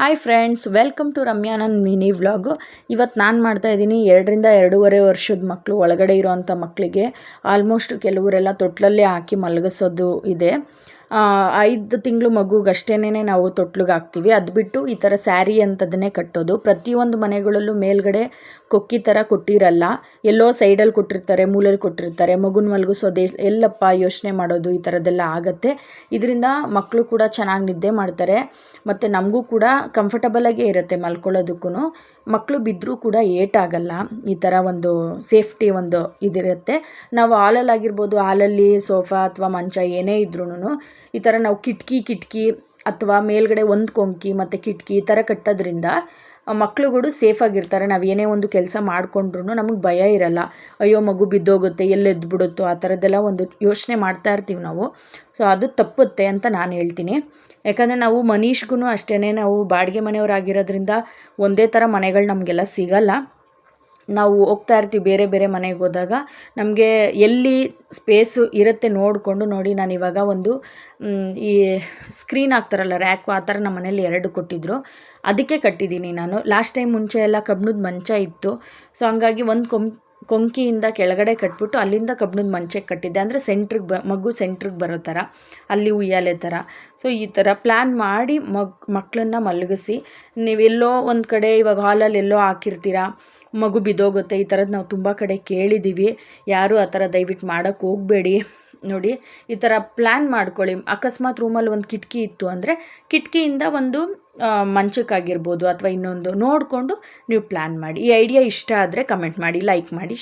Hi friends welcome to Ramya mini vlog ಇವತ್ತು ನಾನು ಮಾಡ್ತಾ ಇದ್ದೀನಿ ಎರಡರಿಂದ ಎರಡೂವರೆ ವರ್ಷದ ಮಕ್ಕಳು ಒಳಗಡೆ ಇರೋವಂಥ ಮಕ್ಕಳಿಗೆ ಆಲ್ಮೋಸ್ಟ್ ಕೆಲವರೆಲ್ಲ ತೊಟ್ಲಲ್ಲೇ ಹಾಕಿ ಮಲಗಿಸೋದು ಇದೆ. ಐದು ತಿಂಗಳು ಮಗುಗಷ್ಟೇನೆ ನಾವು ತೊಟ್ಲಿಗೆ ಹಾಕ್ತೀವಿ. ಅದು ಬಿಟ್ಟು ಈ ಥರ ಸ್ಯಾರಿ ಅಂಥದ್ದನ್ನೇ ಕಟ್ಟೋದು. ಪ್ರತಿಯೊಂದು ಮನೆಗಳಲ್ಲೂ ಮೇಲ್ಗಡೆ ಕೊಕ್ಕಿ ಥರ ಕೊಟ್ಟಿರಲ್ಲ. ಎಲ್ಲೋ ಸೈಡಲ್ಲಿ ಕೊಟ್ಟಿರ್ತಾರೆ ಮೂಲೆಯಲ್ಲಿ ಕೊಟ್ಟಿರ್ತಾರೆ, ಮಗುನ ಮಲಗಿಸೋದು ಎಲ್ಲಪ್ಪ ಯೋಚನೆ ಮಾಡೋದು ಈ ಥರದ್ದೆಲ್ಲ ಆಗುತ್ತೆ. ಇದರಿಂದ ಮಕ್ಕಳು ಕೂಡ ಚೆನ್ನಾಗಿ ನಿದ್ದೆ ಮಾಡ್ತಾರೆ. ಮತ್ತು ನಮಗೂ ಕೂಡ ಕಂಫರ್ಟಬಲಾಗೇ ಇರುತ್ತೆ ಮಲ್ಕೊಳ್ಳೋದಕ್ಕೂ ಮಕ್ಕಳು ಬಿದ್ದರೂ ಕೂಡ ಏಟಾಗಲ್ಲ. ಈ ಥರ ಒಂದು ಸೇಫ್ಟಿ ಒಂದು ಇದಿರುತ್ತೆ. ನಾವು ಹಾಲಲ್ಲಿ ಆಗಿರ್ಬೋದು ಹಾಲಲ್ಲಿ ಸೋಫಾ ಅಥವಾ ಮಂಚ ಏನೇ ಇದ್ರೂ ಈ ಥರ ನಾವು ಕಿಟಕಿ ಕಿಟಕಿ ಅಥವಾ ಮೇಲ್ಗಡೆ ಒಂದು ಕೊಂಕಿ ಮತ್ತು ಕಿಟಕಿ ಈ ಥರ ಕಟ್ಟೋದ್ರಿಂದ ಮಕ್ಳುಗಳು ಸೇಫಾಗಿರ್ತಾರೆ ನಾವು ಏನೇ ಒಂದು ಕೆಲಸ ಮಾಡಿಕೊಂಡ್ರು ನಮಗೆ ಭಯ ಇರಲ್ಲ. ಅಯ್ಯೋ, ಮಗು ಬಿದ್ದೋಗುತ್ತೆ ಎಲ್ಲಿ ಎದ್ದು ಬಿಡುತ್ತೋ ಆ ಥರದ್ದೆಲ್ಲ ಒಂದು ಯೋಚನೆ ಮಾಡ್ತಾ ಇರ್ತೀವಿ ನಾವು. ಸೊ ಅದು ತಪ್ಪುತ್ತೆ ಅಂತ ನಾನು ಹೇಳ್ತೀನಿ. ಯಾಕಂದರೆ ನಾವು ಮನೀಷ್ಗೂ ಅಷ್ಟೇ ನಾವು ಬಾಡಿಗೆ ಮನೆಯವರಾಗಿರೋದ್ರಿಂದ ಒಂದೇ ಥರ ಮನೆಗಳು ನಮಗೆಲ್ಲ ಸಿಗಲ್ಲ. ನಾವು ಹೋಗ್ತಾ ಇರ್ತೀವಿ ಬೇರೆ ಬೇರೆ ಮನೆಗೆ ಹೋದಾಗ, ನಮಗೆ ಎಲ್ಲಿ ಸ್ಪೇಸು ಇರುತ್ತೆ ನೋಡಿಕೊಂಡು ನೋಡಿ ನಾನು ಇವಾಗ ಒಂದು ಈ ಸ್ಕ್ರೀನ್ ಹಾಕ್ತಾರಲ್ಲ ರ್ಯಾಕ್ ಆ ಥರ ನಮ್ಮ ಮನೇಲಿ ಎರಡು ಕೊಟ್ಟಿದ್ದರು ಅದಕ್ಕೆ ಕಟ್ಟಿದ್ದೀನಿ ನಾನು. ಲಾಸ್ಟ್ ಟೈಮ್ ಮುಂಚೆ ಎಲ್ಲ ಕಬ್ಬಿಣದ ಮಂಚ ಇತ್ತು. ಸೊ ಹಂಗಾಗಿ ಒಂದು ಕೊಂ ಕೊಂಕಿಯಿಂದ ಕೆಳಗಡೆ ಕಟ್ಬಿಟ್ಟು ಅಲ್ಲಿಂದ ಕಬ್ಬಿಣದ ಮಂಚಕ್ಕೆ ಕಟ್ಟಿದ್ದೆ. ಅಂದರೆ ಸೆಂಟ್ರಿಗೆ ಬ, ಮಗು ಸೆಂಟ್ರಿಗೆ ಬರೋ ಥರ ಅಲ್ಲಿ ಉಯ್ಯಾಲೆ ಥರ ಸೊ ಈ ಥರ ಪ್ಲ್ಯಾನ್ ಮಾಡಿ ಮಗ್ ಮಕ್ಕಳನ್ನ ಮಲಗಿಸಿ ನೀವೆಲ್ಲೋ ಒಂದು ಕಡೆ ಇವಾಗ ಹಾಲಲ್ಲಿ ಎಲ್ಲೋ ಹಾಕಿರ್ತೀರಾ, ಮಗು ಬಿದ್ದೋಗುತ್ತೆ, ಈ ಥರದ್ದು ನಾವು ತುಂಬ ಕಡೆ ಕೇಳಿದ್ದೀವಿ ಯಾರೂ ಆ ಥರ ದಯವಿಟ್ಟು ಮಾಡೋಕ್ಕೆ ಹೋಗಬೇಡಿ. ನೋಡಿ, ಈ ಥರ ಪ್ಲ್ಯಾನ್ ಮಾಡ್ಕೊಳ್ಳಿ. ಅಕಸ್ಮಾತ್ ರೂಮಲ್ಲಿ ಒಂದು ಕಿಟಕಿ ಇತ್ತು ಅಂದರೆ, ಕಿಟಕಿಯಿಂದ ಒಂದು ಮಂಚಕ್ಕಾಗಿರ್ಬೋದು ಅಥವಾ ಇನ್ನೊಂದು ನೋಡಿಕೊಂಡು ನೀವು ಪ್ಲ್ಯಾನ್ ಮಾಡಿ. ಈ ಐಡಿಯಾ ಇಷ್ಟ ಆದರೆ ಕಮೆಂಟ್ ಮಾಡಿ ಲೈಕ್ ಮಾಡಿ